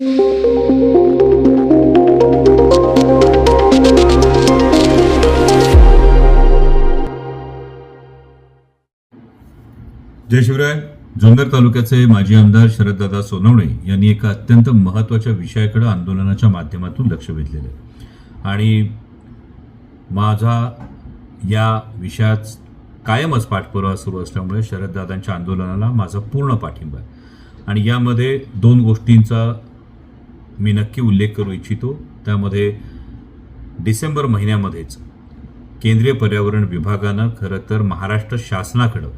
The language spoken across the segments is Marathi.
जय शिवराय. जुन्नर तालुक्याचे माजी आमदार शरददादा सोनवणे यांनी एका अत्यंत महत्त्वाच्या विषयाकडे आंदोलनाच्या माध्यमातून लक्ष वेधलेलं आहे. आणि माझा या विषयात कायमच पाठपुरावा सुरू असल्यामुळे शरददादांच्या आंदोलनाला माझा पूर्ण पाठिंबा आहे. आणि यामध्ये दोन गोष्टींचा मी नक्की उल्लेख करू इच्छितो. त्यामध्ये डिसेंबर महिन्यामध्येच केंद्रीय पर्यावरण विभागानं खरं तर महाराष्ट्र शासनाकडं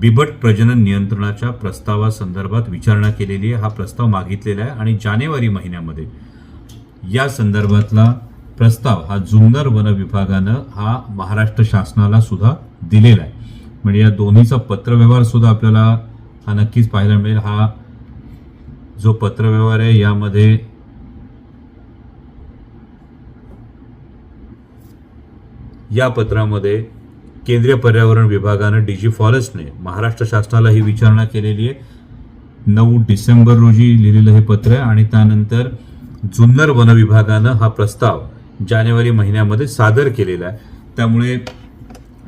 बिबट प्रजनन नियंत्रणाच्या प्रस्तावासंदर्भात विचारणा केलेली आहे. हा प्रस्ताव मागितलेला आहे आणि जानेवारी महिन्यामध्ये या संदर्भातला प्रस्ताव हा जुन्नर वन विभागानं हा महाराष्ट्र शासनाला सुद्धा दिलेला आहे. म्हणजे या दोन्हीचा पत्रव्यवहार सुद्धा आपल्याला हा नक्कीच पाहायला मिळेल. हा जो पत्रव्यवहार आहे यामध्ये या पत्रामध्ये केंद्रीय पर्यावरण विभागानं डीजी फॉरेस्टने महाराष्ट्र शासनाला ही विचारणा केलेली आहे. नऊ डिसेंबर रोजी लिहिलेलं हे पत्र आहे आणि त्यानंतर जुन्नर वन विभागानं हा प्रस्ताव जानेवारी महिन्यामध्ये सादर केलेला आहे. त्यामुळे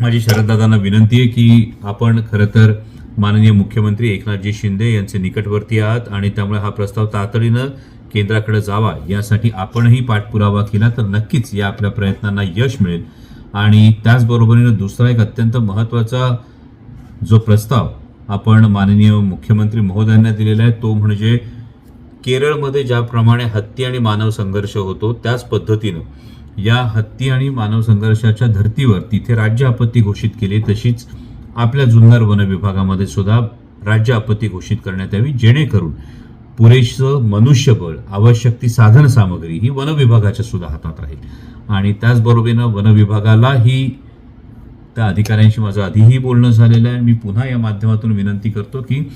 माझी शरददादांना विनंती आहे की आपण खरं तर माननीय मुख्यमंत्री एकनाथजी शिंदे यांचे निकटवर्ती आहात आणि त्यामुळे हा प्रस्ताव तातडीनं केंद्राकडे जावा यासाठी आपणही पाठपुरावा केला तर नक्कीच या आपल्या प्रयत्नांना यश मिळेल. आणि त्याचबरोबरीनं दुसरा एक अत्यंत महत्त्वाचा जो प्रस्ताव आपण माननीय मुख्यमंत्री महोदयांना दिलेला आहे तो म्हणजे केरळमध्ये ज्याप्रमाणे हत्ती आणि मानव संघर्ष होतो त्याच पद्धतीनं या हत्ती आणि मानव संघर्षाच्या धर्तीवर तिथे राज्य आपत्ती घोषित केली तशीच आपल्या जुन्नर वन विभागामध्ये सुद्धा राज्य आपत्ती घोषित करण्यात यावी जेणेकरून पुरेसं मनुष्यबळ आवश्यक ती साधन सामग्री ही वन विभागाच्या सुद्धा हातात राहील. आणि त्याचबरोबरीनं वनविभागालाही त्या अधिकाऱ्यांशी माझं आधीही बोलणं झालेलं आहे. मी पुन्हा या माध्यमातून विनंती करतो की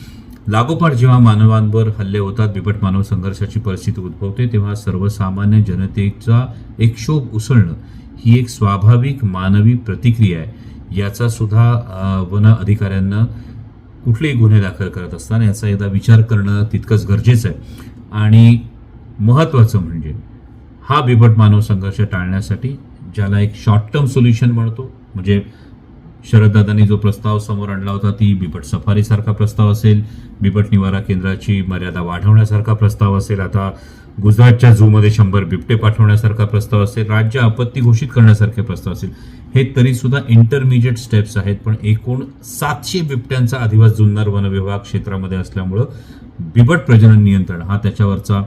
लागोपाठ जेव्हा मानवांवर हल्ले होतात बिबट मानव संघर्षाची परिस्थिती उद्भवते तेव्हा सर्वसामान्य जनतेचा एक शोभ उसळणं ही एक स्वाभाविक मानवी प्रतिक्रिया आहे. याचा सुद्धा वन अधिकाऱ्यांना कुठलेही गुन्हे दाखल करत असताना याचा एकदा विचार करणं तितकंच गरजेचं आहे. आणि महत्त्वाचं म्हणजे हा बिबट मानव संघर्ष टाळण्यासाठी ज्याला एक शॉर्ट टर्म सोल्युशन म्हणतो म्हणजे शरददादांनी जो प्रस्ताव समोर आणला होता ती बिबट सफारीसारखा प्रस्ताव असेल बिबट निवारा केंद्राची मर्यादा वाढवण्यासारखा प्रस्ताव असेल आता गुजरातच्या झूमध्ये शंभर बिबटे पाठवण्यासारखा प्रस्ताव असेल राज्य आपत्ती घोषित करण्यासारखे प्रस्ताव असेल हे तरी सुद्धा इंटरमिजिएट स्टेप्स आहेत पण एकूण सातशे बिबट्यांचा अधिवास जुन्नर वनविभाग क्षेत्रामध्ये असल्यामुळं बिबट प्रजनन नियंत्रण हा त्याच्यावरचा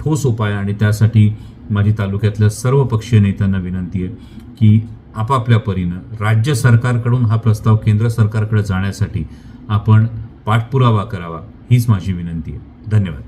ठोस उपाय आणि त्यासाठी माझी तालुक्यातल्या सर्व पक्षीय नेत्यांना विनंती आहे की आपापल्या परीनं राज्य सरकारकडून हा प्रस्ताव केंद्र सरकारकडे जाण्यासाठी आपण पाठपुरावा करावा हीच माझी विनंती आहे. धन्यवाद.